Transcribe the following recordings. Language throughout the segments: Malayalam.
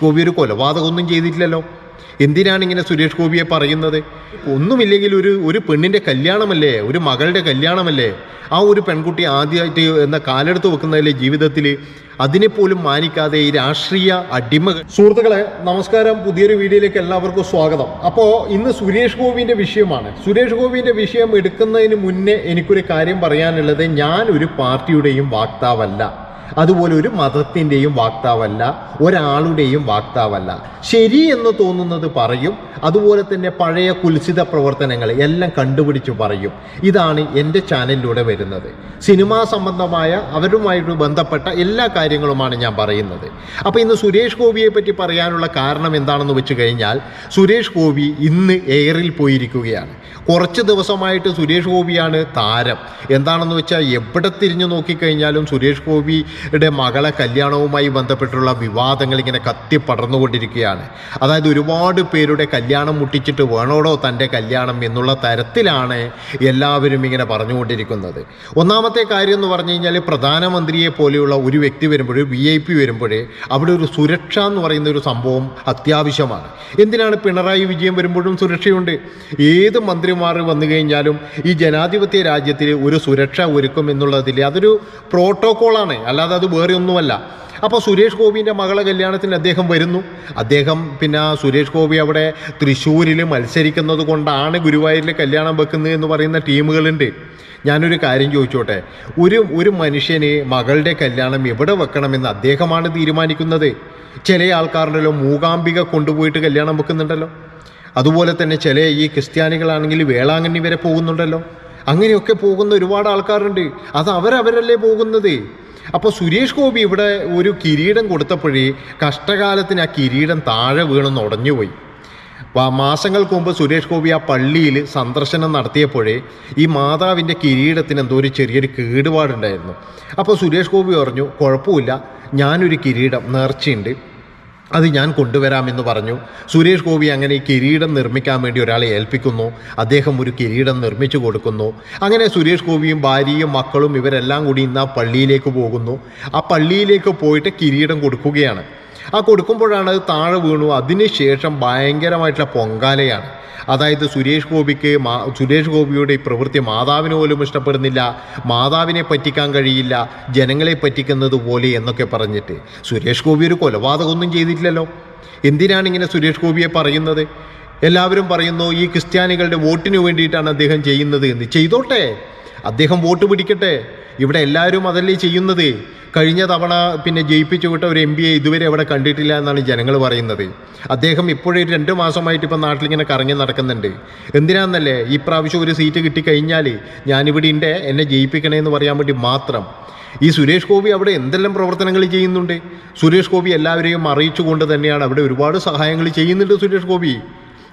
ഗോപി ഒരു കൊലപാതകമൊന്നും ചെയ്തിട്ടില്ലല്ലോ. എന്തിനാണ് ഇങ്ങനെ സുരേഷ് ഗോപിയെ പറയുന്നത്? ഒന്നുമില്ലെങ്കിൽ ഒരു ഒരു പെണ്ണിന്റെ കല്യാണമല്ലേ? ഒരു മകളുടെ കല്യാണമല്ലേ? ആ ഒരു പെൺകുട്ടി ആദ്യമായിട്ട് എന്ന കാലെടുത്ത് വെക്കുന്നതിലെ ജീവിതത്തിൽ അതിനെപ്പോലും മാനിക്കാതെ ഈ രാഷ്ട്രീയ അടിമകൾ. സുഹൃത്തുക്കളെ നമസ്കാരം. പുതിയൊരു വീഡിയോയിലേക്ക് എല്ലാവർക്കും സ്വാഗതം. അപ്പോൾ ഇന്ന് സുരേഷ് ഗോപിന്റെ വിഷയമാണ്. സുരേഷ് ഗോപിന്റെ വിഷയം എടുക്കുന്നതിന് മുന്നേ എനിക്കൊരു കാര്യം പറയാനുള്ളത് ഞാൻ ഒരു പാർട്ടിയുടെയും വാക്താവല്ല. അതുപോലെ ഒരു മതത്തിന്റെയും വാക്താവല്ല ഒരാളുടെയും വാക്താവല്ല. ശരി എന്ന് തോന്നുന്നത് പറയും അതുപോലെ തന്നെ പഴയ കുൽസിത പ്രവർത്തനങ്ങൾ എല്ലാം കണ്ടുപിടിച്ച് പറയും. ഇതാണ് എന്റെ ചാനലിലൂടെ വരുന്നത്. സിനിമാ സംബന്ധമായ അവരുമായിട്ട് ബന്ധപ്പെട്ട എല്ലാ കാര്യങ്ങളുമാണ് ഞാൻ പറയുന്നത്. അപ്പോൾ ഇന്ന് സുരേഷ് ഗോപിയെ പറ്റി പറയാനുള്ള കാരണം എന്താണെന്ന് വെച്ച് കഴിഞ്ഞാൽ സുരേഷ് ഗോപി ഇന്ന് എയറിൽ പോയിരിക്കുകയാണ്. കുറച്ച് ദിവസമായിട്ട് സുരേഷ് ഗോപിയാണ് താരം. എന്താണെന്ന് വെച്ചാൽ എവിടെ തിരിഞ്ഞു നോക്കിക്കഴിഞ്ഞാലും സുരേഷ് ഗോപിയുടെ മകളെ കല്യാണവുമായി ബന്ധപ്പെട്ടുള്ള വിവാദങ്ങൾ ഇങ്ങനെ കത്തി പടർന്നുകൊണ്ടിരിക്കുകയാണ്. അതായത് ഒരുപാട് പേരുടെ കല്യാണം മുട്ടിച്ചിട്ട് വേണോടോ തന്റെ കല്യാണം എന്നുള്ള തരത്തിലാണ് എല്ലാവരും ഇങ്ങനെ പറഞ്ഞുകൊണ്ടിരിക്കുന്നത്. ഒന്നാമത്തെ കാര്യം എന്ന് പറഞ്ഞു കഴിഞ്ഞാൽ പ്രധാനമന്ത്രിയെ പോലെയുള്ള ഒരു വ്യക്തി വരുമ്പോൾ വി ഐ പി വരുമ്പോൾ അവിടെ ഒരു സുരക്ഷ എന്ന് പറയുന്ന ഒരു സംഭവം അത്യാവശ്യമാണ്. എന്തിനാണ് പിണറായി വിജയൻ വരുമ്പോഴും സുരക്ഷയുണ്ട്? ഏത് മന്ത്രിമാർ വന്നു കഴിഞ്ഞാലും ഈ ജനാധിപത്യ രാജ്യത്തിൽ ഒരു സുരക്ഷ ഒരുക്കും എന്നുള്ളതിൽ അതൊരു പ്രോട്ടോക്കോളാണ് അല്ലാതെ അത് വേറെ ഒന്നുമല്ല. അപ്പോൾ സുരേഷ് ഗോപിന്റെ മകളെ കല്യാണത്തിന് അദ്ദേഹം വരുന്നു. അദ്ദേഹം പിന്നെ സുരേഷ് ഗോപി അവിടെ തൃശ്ശൂരിൽ മത്സരിക്കുന്നത് കൊണ്ടാണ് ഗുരുവായൂരിൽ കല്യാണം വെക്കുന്നത് എന്ന് പറയുന്ന ടീമുകളുണ്ട്. ഞാനൊരു കാര്യം ചോദിച്ചോട്ടെ. ഒരു ഒരു മനുഷ്യന് മകളുടെ കല്യാണം എവിടെ വെക്കണമെന്ന് അദ്ദേഹമാണ് തീരുമാനിക്കുന്നത്? ചില ആൾക്കാരുണ്ടല്ലോ മൂകാംബിക കൊണ്ടുപോയിട്ട് കല്യാണം വെക്കുന്നുണ്ടല്ലോ. അതുപോലെ തന്നെ ചില ഈ ക്രിസ്ത്യാനികളാണെങ്കിൽ വേളാങ്കണ്ണി വരെ പോകുന്നുണ്ടല്ലോ. അങ്ങനെയൊക്കെ പോകുന്ന ഒരുപാട് ആൾക്കാരുണ്ട്. അത് അവരവരല്ലേ പോകുന്നത്? അപ്പോൾ സുരേഷ് ഗോപി ഇവിടെ ഒരു കിരീടം കൊടുത്തപ്പോഴേ കഷ്ടകാലത്തിന് ആ കിരീടം താഴെ വീണെന്ന് ഉടഞ്ഞുപോയി. മാസങ്ങൾക്ക് മുമ്പ് സുരേഷ് ഗോപി ആ പള്ളിയിൽ സന്ദർശനം നടത്തിയപ്പോഴേ ഈ മാതാവിന്റെ കിരീടത്തിന് എന്തോ ഒരു ചെറിയൊരു കേടുപാടുണ്ടായിരുന്നു. അപ്പോൾ സുരേഷ് ഗോപി പറഞ്ഞു കുഴപ്പമില്ല ഞാനൊരു കിരീടം നേർച്ചയുണ്ട്. അത് ഞാൻ കൊണ്ടുവരാമെന്ന് പറഞ്ഞു. സുരേഷ് ഗോപി അങ്ങനെ കിരീടം നിർമ്മിക്കാൻ വേണ്ടി ഒരാളെ ഏൽപ്പിക്കുന്നു. അദ്ദേഹം ഒരു കിരീടം നിർമ്മിച്ചു കൊടുക്കുന്നു. അങ്ങനെ സുരേഷ് ഗോപിയും ഭാര്യയും മക്കളും ഇവരെല്ലാം കൂടി ഇന്ന് ആ പള്ളിയിലേക്ക് പോകുന്നു. ആ പള്ളിയിലേക്ക് പോയിട്ട് കിരീടം കൊടുക്കുകയാണ്. ആ കൊടുക്കുമ്പോഴാണ് അത് താഴെ വീണു. അതിനുശേഷം ഭയങ്കരമായിട്ടുള്ള പൊങ്കാലയാണ്. അതായത് സുരേഷ് ഗോപിക്ക് മാ സുരേഷ് ഗോപിയുടെ ഈ പ്രവൃത്തി മാതാവിന് പോലും ഇഷ്ടപ്പെടുന്നില്ല. മാതാവിനെ പറ്റിക്കാൻ കഴിയില്ല. ജനങ്ങളെ പറ്റിക്കുന്നത് പോലെ എന്നൊക്കെ പറഞ്ഞിട്ട്. സുരേഷ് ഗോപി ഒരു കൊലപാതകമൊന്നും ചെയ്തിട്ടില്ലല്ലോ. എന്തിനാണ് ഇങ്ങനെ സുരേഷ് ഗോപിയെ പറയുന്നത്? എല്ലാവരും പറയുന്നു ഈ ക്രിസ്ത്യാനികളുടെ വോട്ടിന് വേണ്ടിയിട്ടാണ് അദ്ദേഹം ചെയ്യുന്നത് എന്ന്. ചെയ്തോട്ടെ. അദ്ദേഹം വോട്ട് പിടിക്കട്ടെ. ഇവിടെ എല്ലാവരും അതല്ലേ ചെയ്യുന്നത്. കഴിഞ്ഞ തവണ പിന്നെ ജയിപ്പിച്ചു വിട്ട ഒരു എം പിയെ ഇതുവരെ അവിടെ കണ്ടിട്ടില്ല എന്നാണ് ജനങ്ങൾ പറയുന്നത്. അദ്ദേഹം ഇപ്പോഴേ രണ്ട് മാസമായിട്ട് ഇപ്പം നാട്ടിലിങ്ങനെ കറങ്ങി നടക്കുന്നുണ്ട്. എന്തിനാണെന്നല്ലേ ഈ പ്രാവശ്യം ഒരു സീറ്റ് കിട്ടിക്കഴിഞ്ഞാൽ ഞാനിവിടെ ഉണ്ട് എന്നെ ജയിപ്പിക്കണേ എന്ന് പറയാൻ വേണ്ടി മാത്രം. ഈ സുരേഷ് ഗോപി അവിടെ എന്തെല്ലാം പ്രവർത്തനങ്ങൾ ചെയ്യുന്നുണ്ട്? സുരേഷ് ഗോപി എല്ലാവരെയും അറിയിച്ചുകൊണ്ട് തന്നെയാണ് അവിടെ ഒരുപാട് സഹായങ്ങൾ ചെയ്യുന്നുണ്ട് സുരേഷ് ഗോപി.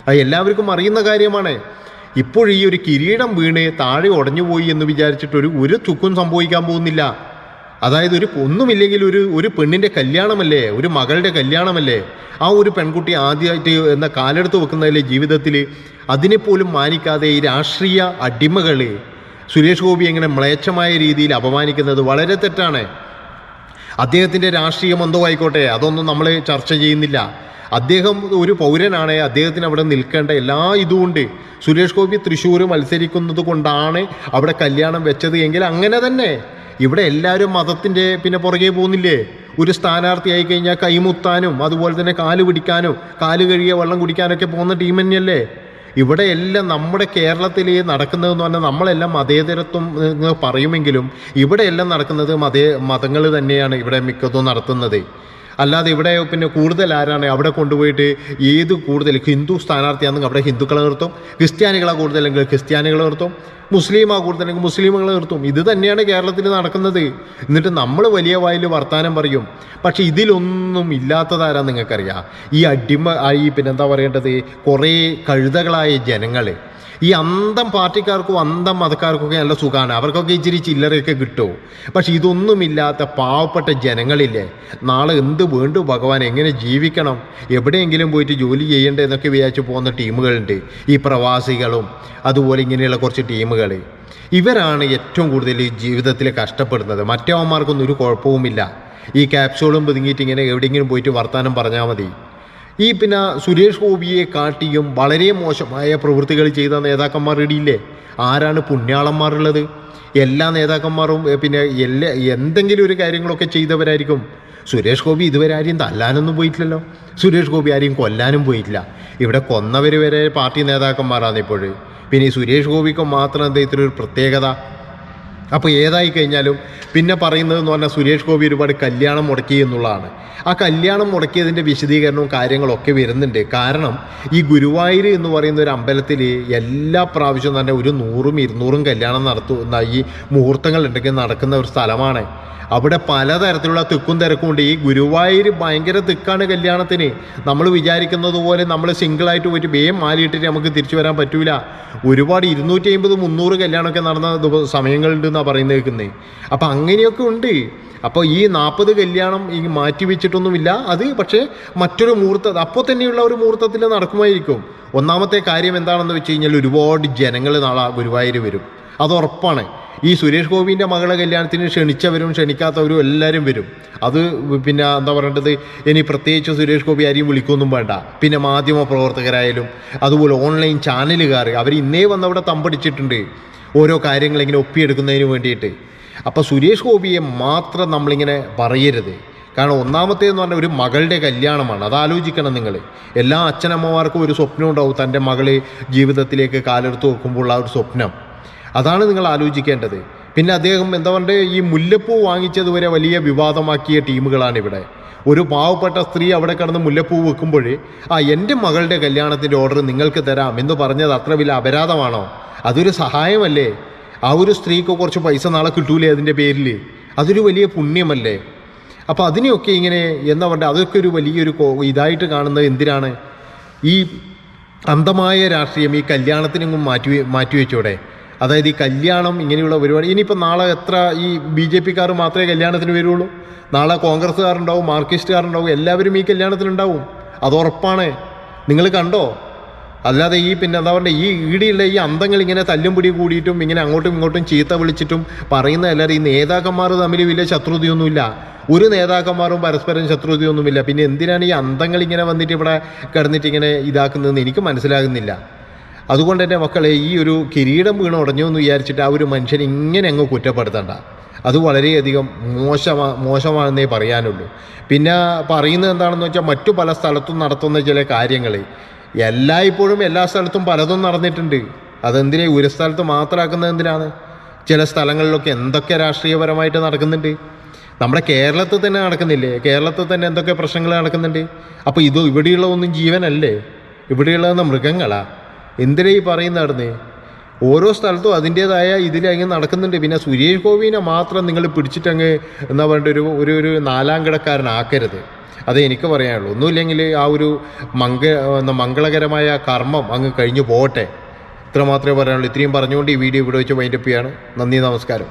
അത് എല്ലാവർക്കും അറിയുന്ന കാര്യമാണ്. ഇപ്പോൾ ഈ ഒരു കിരീടം വീണ് താഴെ ഉടഞ്ഞുപോയി എന്ന് വിചാരിച്ചിട്ട് ഒരു ചുക്കും സംഭവിക്കാൻ പോകുന്നില്ല. അതായത് ഒരു ഒന്നുമില്ലെങ്കിൽ ഒരു ഒരു പെണ്ണിന്റെ കല്യാണമല്ലേ ഒരു മകളുടെ കല്യാണമല്ലേ? ആ ഒരു പെൺകുട്ടി ആദ്യമായിട്ട് എന്ന കാലെടുത്ത് വെക്കുന്നതിലെ ജീവിതത്തിൽ അതിനെപ്പോലും മാനിക്കാതെ ഈ രാഷ്ട്രീയ അടിമകൾ സുരേഷ് ഗോപി എങ്ങനെ മ്ലേച്ഛമായ രീതിയിൽ അപമാനിക്കുന്നത് വളരെ തെറ്റാണ്. അദ്ദേഹത്തിന്റെ രാഷ്ട്രീയം എന്തോ ആയിക്കോട്ടെ അതൊന്നും നമ്മൾ ചർച്ച ചെയ്യുന്നില്ല. അദ്ദേഹം ഒരു പൗരനാണ്. അദ്ദേഹത്തിന് അവിടെ നിൽക്കേണ്ട എല്ലാ ഇതുമുണ്ട്. സുരേഷ് ഗോപി തൃശ്ശൂർ മത്സരിക്കുന്നത് കൊണ്ടാണ് അവിടെ കല്യാണം വെച്ചത് എങ്കിൽ അങ്ങനെ തന്നെ. ഇവിടെ എല്ലാവരും മതത്തിന്റെ പിന്നെ പുറകെ പോകുന്നില്ലേ? ഒരു സ്ഥാനാർത്ഥി ആയി കഴിഞ്ഞാൽ കൈമുത്താനും അതുപോലെ തന്നെ കാൽ പിടിക്കാനും കാൽ കഴുകിയ വെള്ളം കുടിക്കാനൊക്കെ പോകുന്ന ടീം തന്നെയല്ലേ? ഇവിടെ എല്ലാം നമ്മുടെ കേരളത്തിൽ നടക്കുന്നതെന്ന് പറഞ്ഞാൽ നമ്മളെല്ലാം മതേതരത്വം പറയുമെങ്കിലും ഇവിടെ എല്ലാം നടക്കുന്നത് മതേ മതങ്ങൾ തന്നെയാണ് ഇവിടെ മിക്കതും നടത്തുന്നത്. അല്ലാതെ ഇവിടെ പിന്നെ കൂടുതൽ ആരാണ് അവിടെ കൊണ്ടുപോയിട്ട് ഏത് കൂടുതൽ ഹിന്ദു സ്ഥാനാർത്ഥിയാണെങ്കിൽ അവിടെ ഹിന്ദുക്കളെ നിർത്തും ക്രിസ്ത്യാനികളെ കൂടുതലെങ്കിൽ ക്രിസ്ത്യാനികളെ നിർത്തും മുസ്ലിമാ കൂടുതലെങ്കിൽ മുസ്ലിമുകളെ നിർത്തും. ഇത് തന്നെയാണ് കേരളത്തിൽ നടക്കുന്നത്. എന്നിട്ട് നമ്മൾ വലിയ വായിൽ വർത്തമാനം പറയും. പക്ഷേ ഇതിലൊന്നും ഇല്ലാത്തതാരാ നിങ്ങൾക്കറിയാം. ഈ അടിമ ഈ പിന്നെന്താ പറയേണ്ടത്? കുറേ കഴുതകളായ ജനങ്ങൾ ഈ അന്തം പാർട്ടിക്കാർക്കും അന്തം മതക്കാർക്കൊക്കെ നല്ല സുഖമാണ് അവർക്കൊക്കെ ഇച്ചിരി ചില്ലറയൊക്കെ കിട്ടും. പക്ഷെ ഇതൊന്നുമില്ലാത്ത പാവപ്പെട്ട ജനങ്ങളില്ലേ നാളെ എന്ത് വീണ്ടും ഭഗവാൻ എങ്ങനെ ജീവിക്കണം? എവിടെയെങ്കിലും പോയിട്ട് ജോലി ചെയ്യണ്ടേ എന്നൊക്കെ വിചാരിച്ച് പോകുന്ന ടീമുകളുണ്ട്. ഈ പ്രവാസികളും അതുപോലെ ഇങ്ങനെയുള്ള കുറച്ച് ടീമുകൾ. ഇവരാണ് ഏറ്റവും കൂടുതൽ ജീവിതത്തിൽ കഷ്ടപ്പെടുന്നത്. മറ്റവന്മാർക്കൊന്നും ഒരു കുഴപ്പവുമില്ല. ഈ ക്യാപ്സൂളും പിതുങ്ങിയിട്ട് ഇങ്ങനെ എവിടെയെങ്കിലും പോയിട്ട് വർത്തമാനം പറഞ്ഞാൽ മതി. ഈ പിന്നെ സുരേഷ് ഗോപിയെ കാട്ടിയും വളരെ മോശമായ പ്രവൃത്തികൾ ചെയ്ത നേതാക്കന്മാർ ഇടിയില്ലേ? ആരാണ് പുണ്യാളന്മാരുള്ളത്? എല്ലാ നേതാക്കന്മാരും പിന്നെ എല്ലാ എന്തെങ്കിലും ഒരു കാര്യങ്ങളൊക്കെ ചെയ്തവരായിരിക്കും. സുരേഷ് ഗോപി ഇതുവരെ ആരെയും തല്ലാനൊന്നും പോയിട്ടില്ലല്ലോ. സുരേഷ് ഗോപി ആരെയും കൊല്ലാനും പോയിട്ടില്ല. ഇവിടെ കൊന്നവർ വരെ പാർട്ടി നേതാക്കന്മാരാണ് ഇപ്പോൾ പിന്നെ ഈ സുരേഷ് ഗോപിക്ക് മാത്രം ഒരു പ്രത്യേകത. അപ്പോൾ ഏതായി കഴിഞ്ഞാലും പിന്നെ പറയുന്നത് എന്ന് പറഞ്ഞാൽ സുരേഷ് ഗോപി ഒരുപാട് കല്യാണം മുടക്കി എന്നുള്ളതാണ്. ആ കല്യാണം മുടക്കിയതിന്റെ വിശദീകരണവും കാര്യങ്ങളൊക്കെ വരുന്നുണ്ട്. കാരണം ഈ ഗുരുവായൂർ എന്ന് പറയുന്ന ഒരു അമ്പലത്തിൽ എല്ലാ പ്രാവശ്യവും തന്നെ ഒരു നൂറും ഇരുന്നൂറും കല്യാണം നടത്തുന്ന ഈ മുഹൂർത്തങ്ങൾ ഉണ്ടെങ്കിൽ നടക്കുന്ന ഒരു സ്ഥലമാണ്. അവിടെ പലതരത്തിലുള്ള തിക്കും തിരക്കും ഉണ്ട് ഈ ഗുരുവായൂർ ഭയങ്കര തിക്കാണ് കല്യാണത്തിന്. നമ്മൾ വിചാരിക്കുന്നത് പോലെ നമ്മൾ സിംഗിളായിട്ട് പോയിട്ട് വേം മാലിയിട്ടിട്ട് നമുക്ക് തിരിച്ചു വരാൻ പറ്റൂല. ഒരുപാട് ഇരുന്നൂറ്റി അമ്പത് മുന്നൂറ് കല്യാണമൊക്കെ നടന്ന സമയങ്ങളുണ്ടെന്നാണ് പറയുന്നത് കേൾക്കുന്നത് അപ്പം അങ്ങനെയൊക്കെ ഉണ്ട്. അപ്പോൾ ഈ നാൽപ്പത് കല്യാണം ഈ മാറ്റി വെച്ചിട്ടൊന്നുമില്ല. അത് പക്ഷേ മറ്റൊരു മുഹൂർത്ത അപ്പോൾ തന്നെയുള്ള ഒരു മുഹൂർത്തത്തിൽ നടക്കുമായിരിക്കും. ഒന്നാമത്തെ കാര്യം എന്താണെന്ന് വെച്ച് കഴിഞ്ഞാൽ ഒരുപാട് ജനങ്ങൾ നാളെ ഗുരുവായൂർ വരും. അത് ഉറപ്പാണ്. ഈ സുരേഷ് ഗോപിന്റെ മകളെ കല്യാണത്തിന് ക്ഷണിച്ചവരും ക്ഷണിക്കാത്തവരും എല്ലാവരും വരും. അത് പിന്നെ എന്താ പറയേണ്ടത്? ഇനി പ്രത്യേകിച്ച് സുരേഷ് ഗോപി ആരെയും വിളിക്കൊന്നും വേണ്ട. പിന്നെ മാധ്യമ പ്രവർത്തകരായാലും അതുപോലെ ഓൺലൈൻ ചാനലുകാർ അവർ ഇന്നേ വന്നവിടെ തമ്പടിച്ചിട്ടുണ്ട്. ഓരോ കാര്യങ്ങൾ ഇങ്ങനെ ഒപ്പിയെടുക്കുന്നതിന് വേണ്ടിയിട്ട്. അപ്പോൾ സുരേഷ് ഗോപിയെ മാത്രം നമ്മളിങ്ങനെ പറയരുത്. കാരണം ഒന്നാമത്തേന്ന് പറഞ്ഞാൽ ഒരു മകളുടെ കല്യാണമാണ്. അത് ആലോചിക്കണം നിങ്ങൾ എല്ലാ അച്ഛനമ്മമാർക്കും ഒരു സ്വപ്നം ഉണ്ടാവും തന്റെ മകൾ ജീവിതത്തിലേക്ക് കാലെടുത്ത് വെക്കുമ്പോൾ ഉള്ള ഒരു സ്വപ്നം. അതാണ് നിങ്ങൾ ആലോചിക്കേണ്ടത്. പിന്നെ അദ്ദേഹം എന്താ പറയുക ഈ മുല്ലപ്പൂ വാങ്ങിച്ചത് വരെ വലിയ വിവാദമാക്കിയ ടീമുകളാണ് ഇവിടെ. ഒരു പാവപ്പെട്ട സ്ത്രീ അവിടെ കിടന്ന് മുല്ലപ്പൂ വെക്കുമ്പോൾ ആ എന്റെ മകളുടെ കല്യാണത്തിന്റെ ഓർഡർ നിങ്ങൾക്ക് തരാം എന്ന് പറഞ്ഞത് അത്ര വലിയ അപരാധമാണോ? അതൊരു സഹായമല്ലേ? ആ ഒരു സ്ത്രീക്ക് കുറച്ച് പൈസ നാളെ കിട്ടൂലേ അതിന്റെ പേരിൽ? അതൊരു വലിയ പുണ്യമല്ലേ? അപ്പോൾ അതിനെയൊക്കെ ഇങ്ങനെ എന്താ പറയുക അതൊക്കെ ഒരു വലിയൊരു ഇതായിട്ട് കാണുന്നത് എന്തിനാണ്? ഈ അന്ധമായ രാഷ്ട്രീയം ഈ കല്യാണത്തിനെങ്ങും മാറ്റി മാറ്റി വെച്ചൂടെ അതായത് ഈ കല്യാണം ഇങ്ങനെയുള്ള പരിപാടി. ഇനിയിപ്പോൾ നാളെ എത്ര ഈ ബി ജെ പിക്കാർ മാത്രമേ കല്യാണത്തിന് വരുള്ളൂ? നാളെ കോൺഗ്രസ്സുകാരുണ്ടാവും മാർക്സിസ്റ്റുകാരുണ്ടാവും എല്ലാവരും ഈ കല്യാണത്തിനുണ്ടാവും. അത് ഉറപ്പാണ്. നിങ്ങൾ കണ്ടോ? അല്ലാതെ ഈ പിന്നെ എന്താ പറയുക ഈ ഈടിയുള്ള ഈ അന്തങ്ങൾ ഇങ്ങനെ തല്ലും പിടി കൂടിയിട്ടും ഇങ്ങനെ അങ്ങോട്ടും ഇങ്ങോട്ടും ചീത്ത വിളിച്ചിട്ടും പറയുന്ന എല്ലാവരും ഈ നേതാക്കന്മാർ തമ്മിൽ വലിയ ശത്രുതയൊന്നുമില്ല. ഒരു നേതാക്കന്മാരും പരസ്പരം ശത്രുതയൊന്നുമില്ല. പിന്നെ എന്തിനാണ് ഈ അന്തങ്ങൾ ഇങ്ങനെ വന്നിട്ട് ഇവിടെ കിടന്നിട്ട് ഇങ്ങനെ ഇതാക്കുന്നതെന്ന് എനിക്ക് മനസ്സിലാകുന്നില്ല. അതുകൊണ്ട് തന്നെ മക്കളെ ഈ ഒരു കിരീടം വീണ് ഉടഞ്ഞു എന്ന് വിചാരിച്ചിട്ട് ആ ഒരു മനുഷ്യൻ ഇങ്ങനെ അങ്ങ് കുറ്റപ്പെടുത്തണ്ട. അത് വളരെയധികം മോശമാ മോശമാണെന്നേ പറയാനുള്ളൂ. പിന്നെ പറയുന്നത് എന്താണെന്ന് വെച്ചാൽ മറ്റു പല സ്ഥലത്തും നടത്തുന്ന ചില കാര്യങ്ങൾ എല്ലായ്പ്പോഴും എല്ലാ സ്ഥലത്തും പലതും നടന്നിട്ടുണ്ട്. അതെന്തിനാ ഒരു സ്ഥലത്ത് മാത്രമാക്കുന്നത് എന്തിനാണ്? ചില സ്ഥലങ്ങളിലൊക്കെ എന്തൊക്കെ രാഷ്ട്രീയപരമായിട്ട് നടക്കുന്നുണ്ട്? നമ്മുടെ കേരളത്തിൽ തന്നെ നടക്കുന്നില്ലേ? കേരളത്തിൽ തന്നെ എന്തൊക്കെ പ്രശ്നങ്ങൾ നടക്കുന്നുണ്ട്? അപ്പോൾ ഇത് ഇവിടെയുള്ളതൊന്നും ജീവനല്ലേ? ഇവിടെയുള്ളതെന്ന് മൃഗങ്ങളാ. എന്തിനാ ഈ പറയുന്ന ഓരോ സ്ഥലത്തും അതിന്റേതായ ഇതിലങ്ങ് നടക്കുന്നുണ്ട്. പിന്നെ സുരേഷ് ഗോപിനെ മാത്രം നിങ്ങൾ പിടിച്ചിട്ടങ്ങ് എന്താ പറയുക ഒരു ഒരു ഒരു നാലാം കിടക്കാരനാക്കരുത്. അത് എനിക്ക് പറയാനുള്ളൂ. ഒന്നുമില്ലെങ്കിൽ ആ ഒരു മംഗ മംഗളകരമായ കർമ്മം അങ്ങ് കഴിഞ്ഞു പോകട്ടെ. ഇത്ര മാത്രമേ പറയാനുള്ളൂ. ഇത്രയും പറഞ്ഞുകൊണ്ട് ഈ വീഡിയോ ഇവിടെ വെച്ച് വൈൻഡപ്പ് ചെയ്യാണ്. നന്ദി നമസ്കാരം.